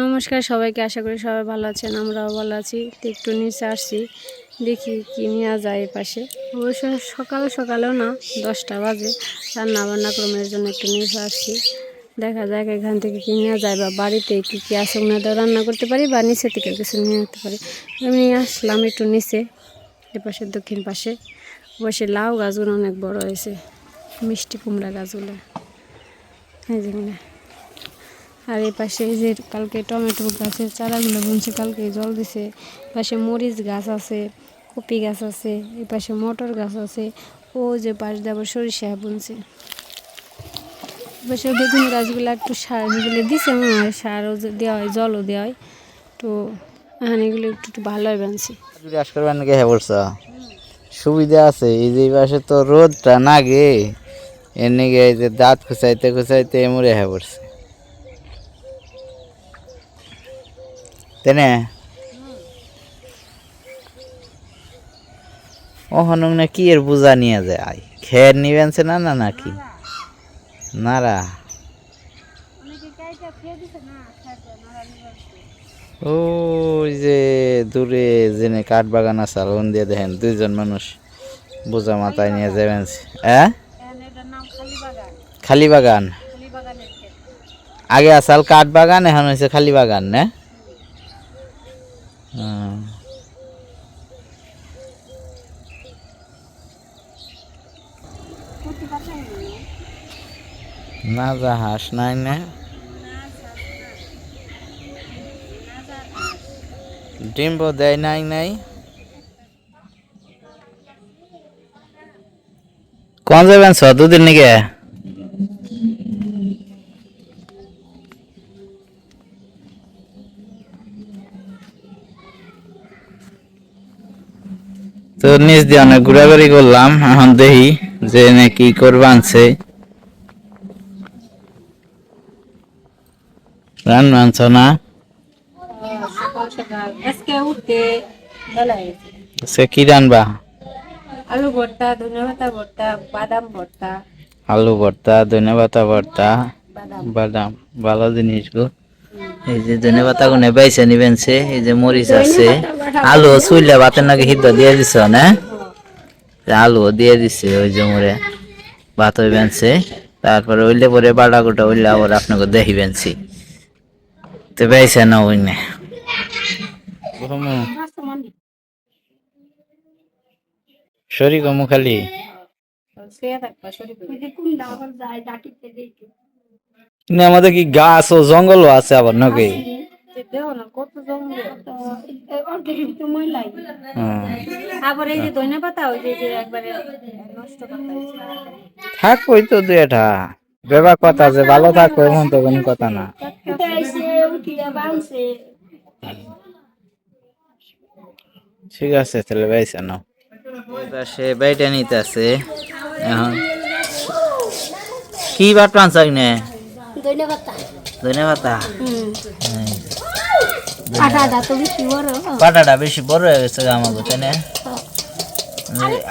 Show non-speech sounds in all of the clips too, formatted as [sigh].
নমস্কার সবাইকে, আশা করি সবাই ভালো আছেন, আমরাও ভালো আছি। একটু নিচে আসছি, দেখি কি নেওয়া যায় পাশে অবশ্য সকাল সকালেও না, দশটা বাজে। রান্না বান্না ক্রমের জন্য একটু নিচে আসছি। দেখা যাক এখান থেকে কি নেওয়া যায় বা বাড়িতে কী কী আছে ওনাদের রান্না করতে পারি বা নিচে থেকে কিছু নিয়ে আসতে পারি। আমি আসলাম একটু নিচে এ পাশে দক্ষিণ পাশে। অবশ্যই লাউ গাছগুলো অনেক বড় হয়েছে, মিষ্টি কুমড়া গাছগুলো। যেগুলো আর এই পাশে এই যে কালকে টমেটো গাছের চারাগুলো বুনছে, কালকে জল দিছে। পাশে মরিচ গাছ আছে, কপি গাছ আছে, এই পাশে মটর গাছ আছে, ও যে পাশ দিয়ে আবার সরিষা বুনছে। পাশে বেগুন গাছগুলো একটু সার এগুলো দিছে হয়, সারও দেওয়া হয়, জলও দেওয়া হয়। তো এখানে এগুলো একটু একটু ভালোই বানছি। হ্যাঁ সুবিধা আছে, এই যে পাশে তো রোদটা না গে এর নিগে এই যে দাঁত খুচাইতে খুচাইতে এমরে হ্যাঁ পড়ছে তেনে ও হনুক না কি এর বোঝা নিয়ে যায়? খের নিবেনছে না না নাকি নারা। ওই যে দূরে জেনে কাঠ বাগান আছে আলন দিয়ে দেখেন দুইজন মানুষ বোঝা মাথায় নিয়ে যাবেন হ্যাঁ খালি বাগান আগে আসাল কাঠ বাগান এখন হয়েছে খালি বাগান না। না যা হাঁস নাই না। ডিম্ব দেয় নাই নাই। কোন যাবেন ছ দুদিন নাকি তো নিজ দিয়ে অনেক ঘোরাঘুরি করলাম এখন দেখি যে নাকি করবা আনছে। রান মানছ না? সে কি রানবা? আলু ভর্তা ধনেপাতা ভর্তা বাদাম ভর্তা। আলু ভর্তা ভর্তা বাদাম। বাদাম ভালো জিনিসগুলো। এই যে ধনে পাতা গুনে বাইছে নিবেন সে। এই যে মরিচ আছে। আলু চুইলে ভাতের নাকি সিদ্ধ দিয়ে দিছ না? আলু দিয়ে দিছে ওই যে মোরে। ভাত হইবেন সে। তারপরে ওইলে পরে বাড়া গোটা ওইলে আবার আপনাকে দেখিবেন সে। তো বাইছে না ওই না। শরীর কমু খালি। শরীর কিন্তু আমাদের কি গাছ ও জঙ্গলও আছে আবার নাকি? না। আবার এই যে ধনে পাতা ওই যে যে একবারে নষ্ট থাক ওই তো দু এটা বেবাক কথা যে ভালো থাকো এমন তো কোনো কথা না। ঠিক আছে তাহলে বাইসা নাও সে বাইটা নিতে আছে এখন কি বাট পাঞ্চাক নে ধন্যবাদ পাটাটা বেশি বড়। হয়ে গেছে আমাকে তাই না?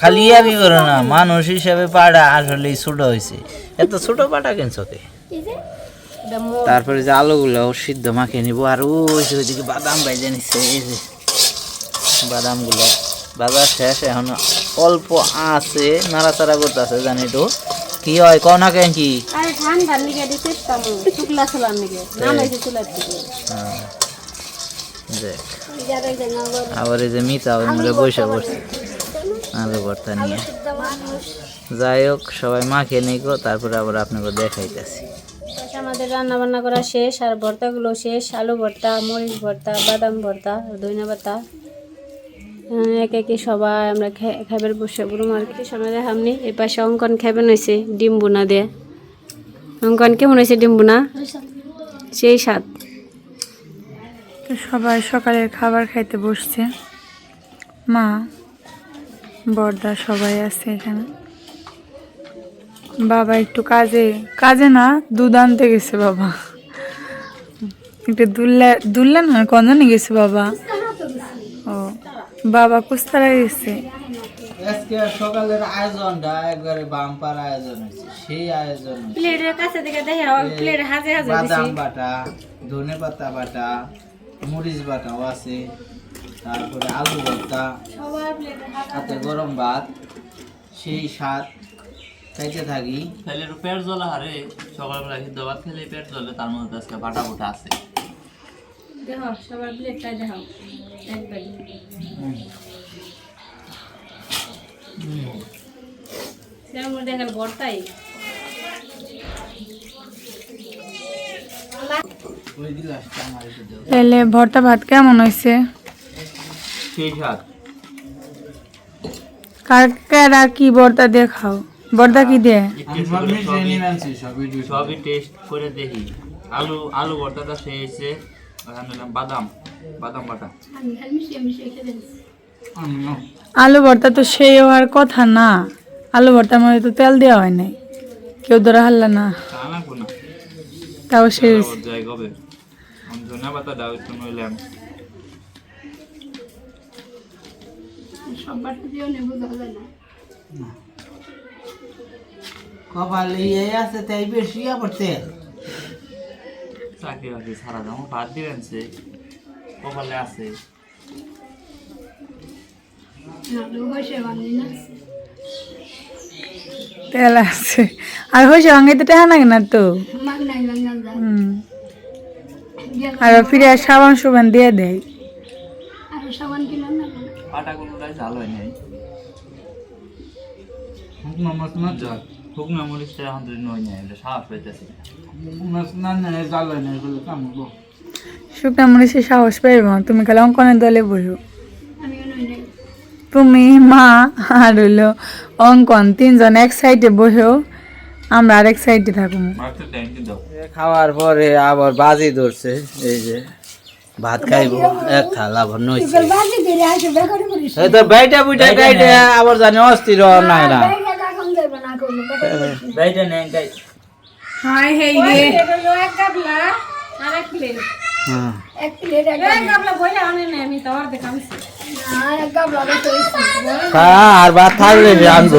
খালি ইয়াবি করো না মানুষ হিসাবে পাটা আসলে ছোট হয়েছে। এত ছোট পাটা তারপরে যে আলুগুলো সিদ্ধ মাখিয়ে নিবো আর ওই ওইদিকে বাদাম বাইজে নিচ্ছে এই যে বাদামগুলো। বাজার শেষ এখন অল্প আছে নাড়াচাড়া করতেছে জানি তো কি হয়? কও না কেন কি? আরে ঠান্ডার দিতে তামু শুকলা চুলার থেকে হ্যাঁ। দেখ। আবার এই যে মিতা বসে পড়ছে। আলু ভর্তা নিয়ে। যাই হোক সবাই মাখিয়ে নিকো তারপরে আবার আপনাকে দেখাইতেছি। আচ্ছা, আমাদের রান্না বান্না করা শেষ আর ভর্তাগুলো শেষ। আলু ভর্তা মরিচ ভর্তা বাদাম ভর্তা ধনিয়া পাতা। আহ, এক একে সবাই আমরা খাবার বসে বলুম আর কি। সময় দেখামনি এই পাশে অঙ্কন খাবেন হয়েছে ডিম বুনা দিয়ে অঙ্কন, কেমন হয়েছে ডিম বুনা সেই স্বাদ। সবাই সকালের খাবার খাইতে বসছে। মা, বর্দা সবাই আছে এখানে। বাবা একটু কাজে কাজে না, দুধ আনতে গেছে বাবা। একটু দুললে দুললে না কন্দনে গেছে বাবা। বাবা কুস্তারা গেছে আজকে সকালের আয়োজনটা একবারে বাম্পার আয়োজন হয়েছে সেই আয়োজন প্লেটের কাছে থেকে দেখে প্লেট হাজে হাজে বাদাম বাটা ধনে পাতা বাটা মরিচ বাটাও আছে তারপরে আলু ভর্তা সাথে গরম ভাত সেই স্বাদ খাইতে থাকি। তাহলে একটু পেট জ্বলা হারে সকালবেলা সিদ্ধ ভাত খেলে পেট জ্বলে তার মধ্যে আজকে বাটা বুটা আছে। দেখো সবার প্লেটটাই দেখাও একবারে সেটার মধ্যে এখন ভর্তাই ওই গিলাসটা আমার একটু দাও তাহলে ভর্তা ভাত কেমন হয়েছে? কার কারা কি ভর্তা দিয়ে খাও? ভর্তা কি ভিডিও সবই টেস্ট করে দেখি। আলু আলু ভর্তাটা সেই বাদাম বাদাম বাটা। আলু ভর্তা তো সেই হওয়ার কথা না। আলু ভর্তার মধ্যে তো তেল দেওয়া হয় নাই। কেউ ধরা হারলা না। তা তাও দাও কপাল এই আছে তাই বেশি আবার তেল চাকরি বাকরি সারা দাম ভাত দিবেন সে কপালে আছে। তেল আছে। আর হয়েছে ভাঙাইতে টাকা লাগে না তো? আর ফিরে আর সাবান সুবান দিয়ে দেয় পাটা কোনোটাই ঝাল হয় নাই। শুকনো মাছ না জাল শুকনো মরিচটা এখন তো নই নাই এটা সাহস পাইতেছি মাছ না না জাল না শুকনা মরিচে সাহস পাইব তুমি খালি অঙ্কনের দলে বসো তুমি মা আর হইল অঙ্কন তিনজন এক সাইডে বসেও আমরা আরেক সাইডে দাও খাওয়ার পরে আবার বাজি ধরছে এই যে ভাত খাইবো এক থালা ভর নইছে তো বাইটা বুইটা কাইটে আবার জানি অস্থির নাই না বাইটা নেন গাই হাই হেই রে এক গাবলা আর এক প্লেট। হ্যাঁ। এক গাবলা। বইলা আনে না আমি তো আর দেখামছি হ্যাঁ, আর ভাত থাকলে যে আনব।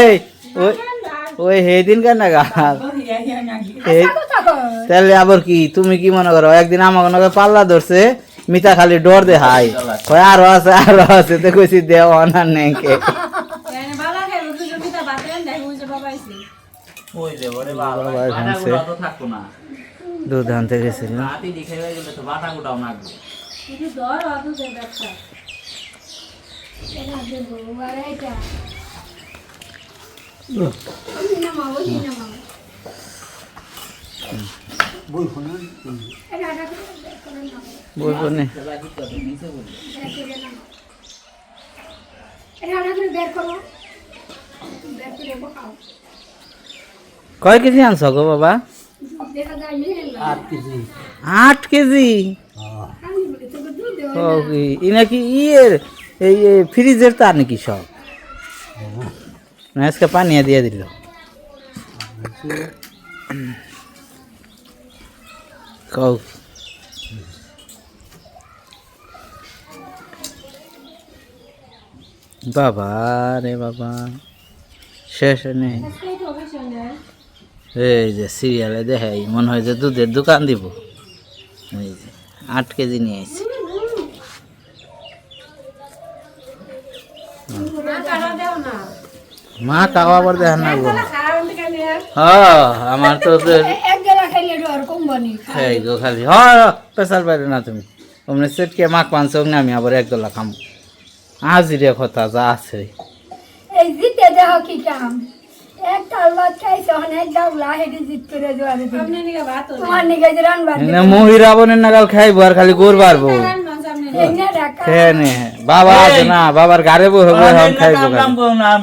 এই, ওই সেদিন কেন গাল তাহলে আবার কি? তুমি কি মনে করো একদিন আমার মনে করো পাল্লা ধরছে মিতা খালি ডর দে হাই কয় আরও আছে আরও আছে। তো কইছি দেও অনার নেকে মানে বাবা খাইব দুজন মিতা ভাত দেন দেখ ওই যে বাবা আইছে ওই যে ওরে বাবা বাবা বাটা খাইছে। গুঁড়া তো থাকতো না দুধ আনতে গেছিল। রাতে দেখে হয়ে গেলে তো বাটা গুঁড়াও কয় কেজি আনছ গো বাবা? আট কেজি। ও কি, ই নাকি ইয়ের, এই ফ্রিজের তার নাকি সব? আজকে পানিয়া দিয়ে দিল। কও। বাবা রে বাবা, শেষ নেই। এই যে সিরিয়ালে দেখাই, মনে হয় যে দুধের দোকান দিব। এই যে, আট কেজি নিয়ে আসছি মা কাও আবার দেখান না হ্যাঁ আমার তো এই গো খালি। হ্যাঁ পেশাল পাইলে না তুমি। তোমরা সেটকে মাক পানছ না আমি আবার এক দলা খাম। আজিরে কথা যা আছে। এই জিতে দেহ কি কাম। খাইবো আর খালি গোর বাবা আছে না বাবার গাড়ে বসে বসে এখন খাইবো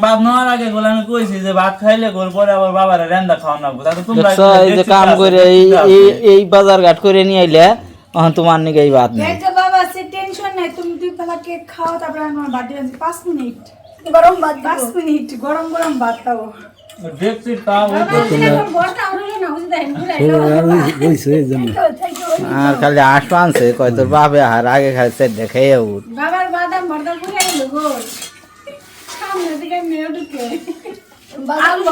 বাপ নেওয়ার আগে গোল আমি কইছি যে ভাত খাইলে গোল পরে আবার বাবার রেন্দা খাওয়া না তোমরা এই যে কাম করে এই বাজার ঘাট করে নিয়ে আইলে এখন তোমার নিকে এই বাত নেই। বাবা সে টেনশন নাই। তুমি দুই বেলা কেক খাও তারপরে আমার বার্থডে মিনিট। গরম ভাত পাঁচ মিনিট। গরম গরম ভাত খাব। দেখছি ঘুরাই আর খালি আঁশ আনছে কয় তোর বাপে আর আগে খালি সেট দেখে উঠ বাবার বাদাম ভর্তা ঘুরে সামনে দিকে মেয়ে ঢুকে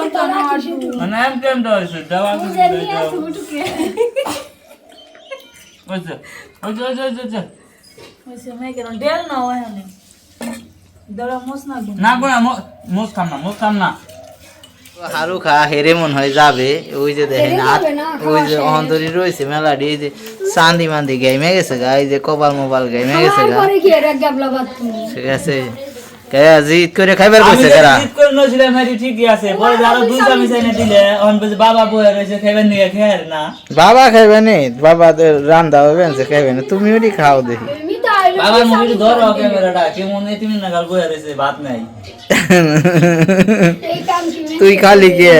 তো না মোস খাম না মোস খাম না। হারু খা হেরে মন হয় যাবে। ওই যে দেখেন হাত ওই যে। অন্তরি রয়েছে মেলাডি এই যে চান্দি মান্দি গাইমে গেছে গা এই যে কপাল মোবাইল গাইমে গেছে গা? ঠিক আছে। জিত করে খাইবার কইছে যে কেরা? করে নছিলাম হারি ঠিকই আছে। পরে আরও দুই চামচ এনে দিলে অন বলছে বাবা নিয়ে না। বাবা খাইবে নি বাবা রান্দা হবে সে খাইবে না। তুমি ওটি খাও দেখি। বাবার মুখে ধরো ক্যামেরাটা কেমন এই তুমি নাগাল বয়ে রয়েছে ভাত নাই। কি তুই খালি কে?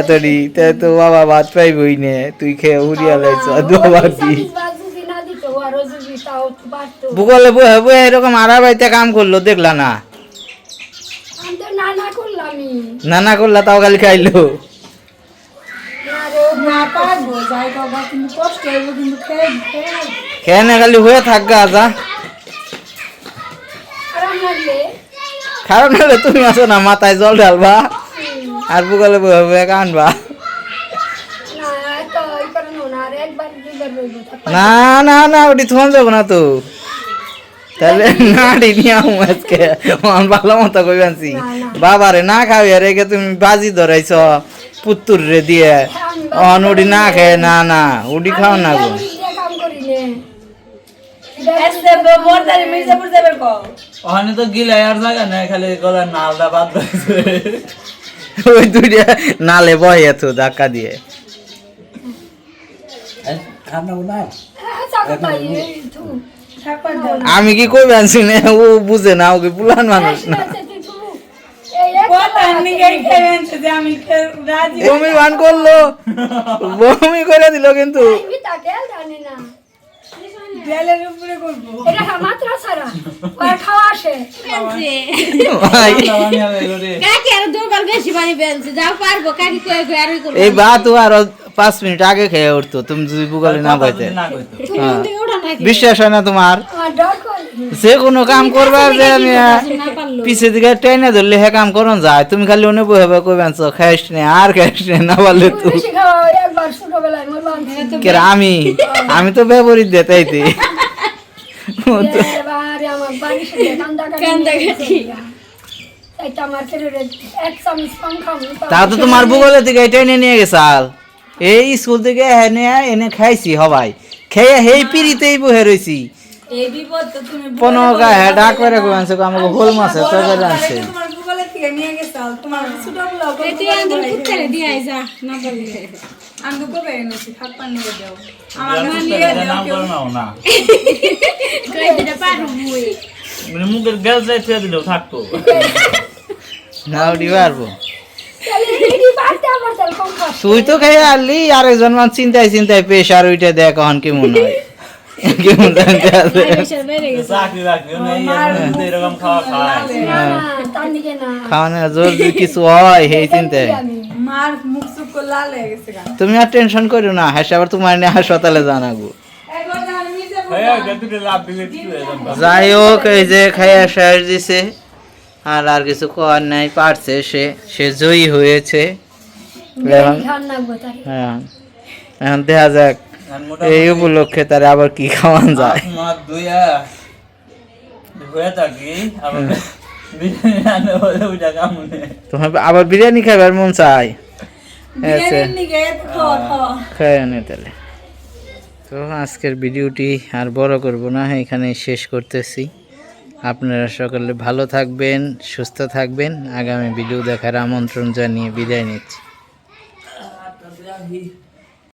এতডি তে তো বাবা ভাত পাইবই নে। তুই খেয়ে উড়িয়া লাইছ বাবা পারতো। ভূগোলে বয়ে বয়ে এরকম আড়া বাইতে কাম করল দেখলা না? না না নানা করলা তাও খালি খাইলো। খেয়ে না খালি হয়ে থাক গা যা। খারাপ তুমি আসো না মাথায় জল ঢালবা আর বয়ে বয়ে কানবা না, নো না, না না না ওটি থন যাব না তো। তাহলে নাড়ি নিয়ে আমু আজকে। আমার ভালো মতো কই আনছি। বাবারে না খাবি আর একে তুমি বাজি ধরাইছ পুত্তুর রে দিয়ে অন উডি না খায় না না উডি খাও না গো আমি দিয়ে কাম করি নে। এসে বর্দারি মির্জাপুর যাবে কও ওখানে তো গিলে আর জায়গা নাই খালি গলার নালটা বাদ রয়েছে। ওই দুইটা নালে বয়ে তো ধাক্কা দিয়ে। হ্যাঁ, আমি কি কই আনছি না? ও বুঝে না ওকে পুলান মানুষ না। বমি বান করল। বমি করে দিল কিন্তু। ডেলের উপরে করব। এটা মাত্র ছাড়া। আর খাওয়া আসে। কাকি আর দুবার বেশি পানি বেলছে যাও পারব কাকি কয়ে কয়ে আরই এই ভাত ও আরও পাঁচ মিনিট আগে খেয়ে উঠতো তুমি যদি বুকালে না পাইতে। হ্যাঁ। বিশ্বাস হয় না তোমার? যে কোনো কাম করবা যে আমি আহ, পিছে দিকে ট্রেনে ধরলে হে কাম করন যায়। তুমি খালি অনেক বই হবে কই বানছো খাইস নে আর খাইস নে না পারলে তুই মোর বান্ধবী কে আমি? আমি তো চামচ কম খাব তা তো তোমার ভূগোলে দিকে ট্রেনে নিয়ে গেছাল এই স্কুল থেকে এনে এনে খাইছি হবাই খেয়ে হেই পিড়িতেই বহে তুমি পনেরো গায়ে ডাক করে আনছে আমাকে হোল মাছের তরকারি আনছে গুলো নাও [laughs] মানে মুখের গ্যাস যাই থাকতো না উঠি পারব তুই তো খেয়ে আনলি আরেকজন মান চিন্তায় চিন্তায় পেশ আর ওইটা দেখ এখন কেমন হয়। কেমন জানতে আছে প্রেশার বেড়ে গেছে। চাকরি বাকরি নেই এমনিতে এরকম খাওয়া খায়। না না তার দিকে না। খাওয়ানোর জোর কিছু হয় সেই চিন্তায়। হয়ে তুমি আর টেনশন করো না হাসে আবার তোমার নিয়ে হাসপাতালে জানাব কি হয়ে যাই হোক এই যে খাইয়া শেষ দিছে। আর আর কিছু করার নাই পারছে সে সে জয়ী হয়েছে। হ্যাঁ। এখন দেখা যাক এই উপলক্ষে তারা আবার কি খাওয়ান যায়। তোমার আবার বিরিয়ানি খাবার মন চাই? আচ্ছা। তাহলে। তো আজকের ভিডিওটি আর বড় করব না এখানে শেষ করতেছি। আপনারা সকলে ভালো থাকবেন সুস্থ থাকবেন। আগামী ভিডিও দেখার আমন্ত্রণ জানিয়ে বিদায় নিচ্ছি।